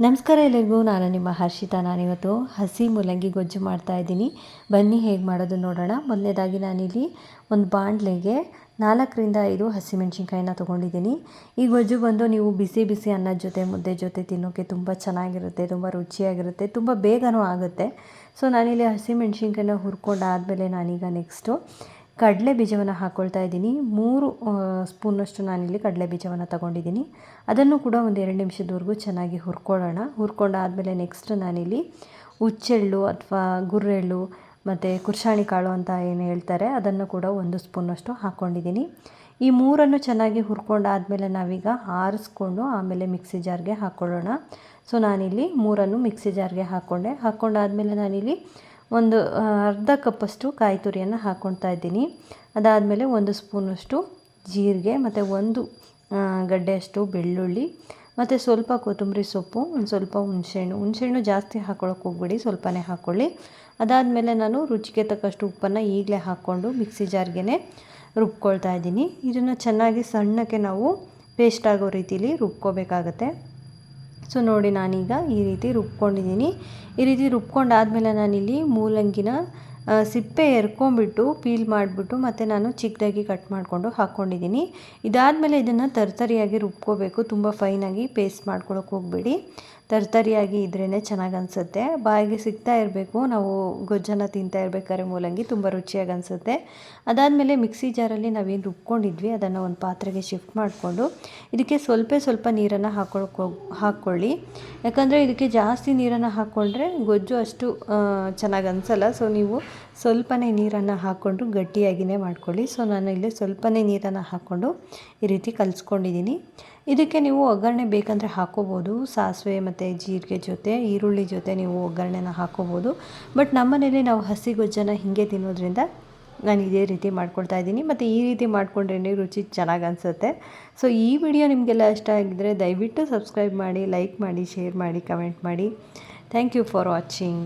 ನಮಸ್ಕಾರ ಎಲ್ಲರಿಗೂ, ನಾನು ನಿಮ್ಮ ಹರ್ಷಿತಾ. ನಾನಿವತ್ತು ಹಸಿ ಮೂಲಂಗಿ ಗೊಜ್ಜು ಮಾಡ್ತಾ ಇದ್ದೀನಿ. ಬನ್ನಿ, ಹೇಗೆ ಮಾಡೋದು ನೋಡೋಣ. ಮೊದಲನೇದಾಗಿ ನಾನಿಲ್ಲಿ ಒಂದು ಬಾಣಲೆಗೆ ನಾಲ್ಕರಿಂದ ಐದು ಹಸಿಮೆಣ್ಸಿನ್ಕಾಯಿನ ತೊಗೊಂಡಿದ್ದೀನಿ. ಈ ಗೊಜ್ಜು ಬಂದು ನೀವು ಬಿಸಿ ಬಿಸಿ ಅನ್ನದ ಜೊತೆ, ಮುದ್ದೆ ಜೊತೆ ತಿನ್ನೋಕ್ಕೆ ತುಂಬ ಚೆನ್ನಾಗಿರುತ್ತೆ, ತುಂಬ ರುಚಿಯಾಗಿರುತ್ತೆ, ತುಂಬ ಬೇಗನೂ ಆಗುತ್ತೆ. ಸೊ, ನಾನಿಲ್ಲಿ ಹಸಿಮೆಣ್ಸಿನ್ಕಾಯಿನ ಹುರ್ಕೊಂಡಾದಮೇಲೆ ನಾನೀಗ ನೆಕ್ಸ್ಟು ಕಡಲೆ ಬೀಜವನ್ನು ಹಾಕ್ಕೊಳ್ತಾ ಇದ್ದೀನಿ. ಮೂರು ಸ್ಪೂನಷ್ಟು ನಾನಿಲ್ಲಿ ಕಡಲೆ ಬೀಜವನ್ನು ತಗೊಂಡಿದ್ದೀನಿ. ಅದನ್ನು ಕೂಡ ಒಂದು ಎರಡು ನಿಮಿಷದವರೆಗೂ ಚೆನ್ನಾಗಿ ಹುರ್ಕೊಳ್ಳೋಣ. ಹುರ್ಕೊಂಡಾದಮೇಲೆ ನೆಕ್ಸ್ಟ್ ನಾನಿಲ್ಲಿ ಹುಚ್ಚೆಳ್ಳು ಅಥವಾ ಗುರ್ರೆಳ್ಳು ಮತ್ತು ಕುರ್ಷಾಣಿ ಕಾಳು ಅಂತ ಏನು ಹೇಳ್ತಾರೆ, ಅದನ್ನು ಕೂಡ ಒಂದು ಸ್ಪೂನಷ್ಟು ಹಾಕ್ಕೊಂಡಿದ್ದೀನಿ ಈ ಮೂರನ್ನು ಚೆನ್ನಾಗಿ ಹುರ್ಕೊಂಡಾದಮೇಲೆ ನಾವೀಗ ಆರಿಸ್ಕೊಂಡು ಆಮೇಲೆ ಮಿಕ್ಸಿ ಜಾರ್ಗೆ ಹಾಕ್ಕೊಳ್ಳೋಣ ಸೊ ನಾನಿಲ್ಲಿ ಮೂರನ್ನು ಮಿಕ್ಸಿ ಜಾರ್ಗೆ ಹಾಕ್ಕೊಂಡೆ ಹಾಕ್ಕೊಂಡಾದಮೇಲೆ ನಾನಿಲ್ಲಿ ಒಂದು ಅರ್ಧ ಕಪ್ಪಷ್ಟು ಕಾಯಿ ತುರಿಯನ್ನು ಹಾಕ್ಕೊಳ್ತಾ ಇದ್ದೀನಿ. ಅದಾದಮೇಲೆ ಒಂದು ಸ್ಪೂನಷ್ಟು ಜೀರಿಗೆ, ಮತ್ತು ಒಂದು ಗಡ್ಡೆಯಷ್ಟು ಬೆಳ್ಳುಳ್ಳಿ, ಮತ್ತು ಸ್ವಲ್ಪ ಕೊತ್ತಂಬರಿ ಸೊಪ್ಪು, ಒಂದು ಸ್ವಲ್ಪ ಹುಣಸೆಹಣ್ಣು. ಹುಣಸೆಹಣ್ಣು ಜಾಸ್ತಿ ಹಾಕ್ಕೊಳಕ್ಕೆ ಹೋಗ್ಬೇಡಿ, ಸ್ವಲ್ಪನೇ ಹಾಕ್ಕೊಳ್ಳಿ ಅದಾದಮೇಲೆ ನಾನು ರುಚಿಗೆ ತಕ್ಕಷ್ಟು ಉಪ್ಪನ್ನು ಈಗಲೇ ಹಾಕ್ಕೊಂಡು ಮಿಕ್ಸಿ ಜಾರ್ಗೆ ರುಬ್ಕೊಳ್ತಾ ಇದ್ದೀನಿ. ಇದನ್ನು ಚೆನ್ನಾಗಿ ಸಣ್ಣಕ್ಕೆ ನಾವು ಪೇಸ್ಟ್ ಆಗೋ ರೀತಿಲಿ ರುಬ್ಕೋಬೇಕಾಗತ್ತೆ. ಸೊ ನೋಡಿ ನಾನೀಗ ಈ ರೀತಿ ರುಬ್ಕೊಂಡಿದ್ದೀನಿ. ಈ ರೀತಿ ರುಬ್ಕೊಂಡಾದಮೇಲೆ ನಾನಿಲ್ಲಿ ಮೂಲಂಗಿನ ಸಿಪ್ಪೆ ಎರ್ಕೊಂಬಿಟ್ಟು ಪೀಲ್ ಮಾಡಿಬಿಟ್ಟು ಮತ್ತು ನಾನು ಚಿಕ್ಕದಾಗಿ ಕಟ್ ಮಾಡಿಕೊಂಡು ಹಾಕ್ಕೊಂಡಿದ್ದೀನಿ ಇದಾದಮೇಲೆ ಇದನ್ನು ತರ್ತರಿಯಾಗಿ ರುಬ್ಕೋಬೇಕು. ತುಂಬ ಫೈನಾಗಿ ಪೇಸ್ಟ್ ಮಾಡ್ಕೊಳಕ್ಕೆ ಹೋಗಬೇಡಿ. ತರ್ತರಿಯಾಗಿ ಇದ್ರೇ ಚೆನ್ನಾಗಿ ಅನಿಸುತ್ತೆ. ಬಾಯಿಗೆ ಸಿಗ್ತಾ ಇರಬೇಕು, ನಾವು ಗೊಜ್ಜನ್ನು ತಿಂತಾ ಇರಬೇಕಾದ್ರೆ ಮೂಲಂಗಿ ತುಂಬ ರುಚಿಯಾಗಿ ಅನಿಸುತ್ತೆ. ಅದಾದಮೇಲೆ ಮಿಕ್ಸಿ ಜಾರಲ್ಲಿ ನಾವೇನು ರುಬ್ಕೊಂಡಿದ್ವಿ, ಅದನ್ನು ಒಂದು ಪಾತ್ರೆಗೆ ಶಿಫ್ಟ್ ಮಾಡಿಕೊಂಡು ಇದಕ್ಕೆ ಸ್ವಲ್ಪ ಸ್ವಲ್ಪ ನೀರನ್ನು ಹಾಕೊಳ್ಕೊ, ಹಾಕ್ಕೊಳ್ಳಿ. ಯಾಕಂದರೆ ಇದಕ್ಕೆ ಜಾಸ್ತಿ ನೀರನ್ನು ಹಾಕ್ಕೊಂಡ್ರೆ ಗೊಜ್ಜು ಅಷ್ಟು ಚೆನ್ನಾಗಿ ಅನಿಸಲ್ಲ. ಸೊ, ನೀವು ಸ್ವಲ್ಪನೇ ನೀರನ್ನು ಹಾಕ್ಕೊಂಡು ಗಟ್ಟಿಯಾಗಿಯೇ ಮಾಡ್ಕೊಳ್ಳಿ. ಸೊ, ನಾನು ಇಲ್ಲಿ ಸ್ವಲ್ಪನೇ ನೀರನ್ನು ಹಾಕ್ಕೊಂಡು ಈ ರೀತಿ ಕಲಿಸ್ಕೊಂಡಿದ್ದೀನಿ. ಇದಕ್ಕೆ ನೀವು ಒಗ್ಗರಣೆ ಬೇಕಂದರೆ ಹಾಕ್ಕೋಬೋದು ಸಾಸಿವೆ ಮತ್ತು ಜೀರಿಗೆ ಜೊತೆ, ಈರುಳ್ಳಿ ಜೊತೆ ನೀವು ಒಗ್ಗರಣೆನ ಹಾಕ್ಕೋಬೋದು ಬಟ್ ನಮ್ಮನೇಲಿ ನಾವು ಹಸಿ ಗೊಜ್ಜನ್ನು ಹೀಗೆ ತಿನ್ನೋದ್ರಿಂದ ನಾನು ಇದೇ ರೀತಿ ಮಾಡ್ಕೊಳ್ತಾ ಇದ್ದೀನಿ. ಮತ್ತು ಈ ರೀತಿ ಮಾಡಿಕೊಂಡ್ರೆ ರುಚಿ ಚೆನ್ನಾಗಿ ಅನಿಸುತ್ತೆ. ಸೊ ಈ ವಿಡಿಯೋ ನಿಮಗೆಲ್ಲ ಇಷ್ಟ ಆಗಿದ್ದರೆ ದಯವಿಟ್ಟು ಸಬ್ಸ್ಕ್ರೈಬ್ ಮಾಡಿ ಲೈಕ್ ಮಾಡಿ ಶೇರ್ ಮಾಡಿ ಕಮೆಂಟ್ ಮಾಡಿ. Thank you for watching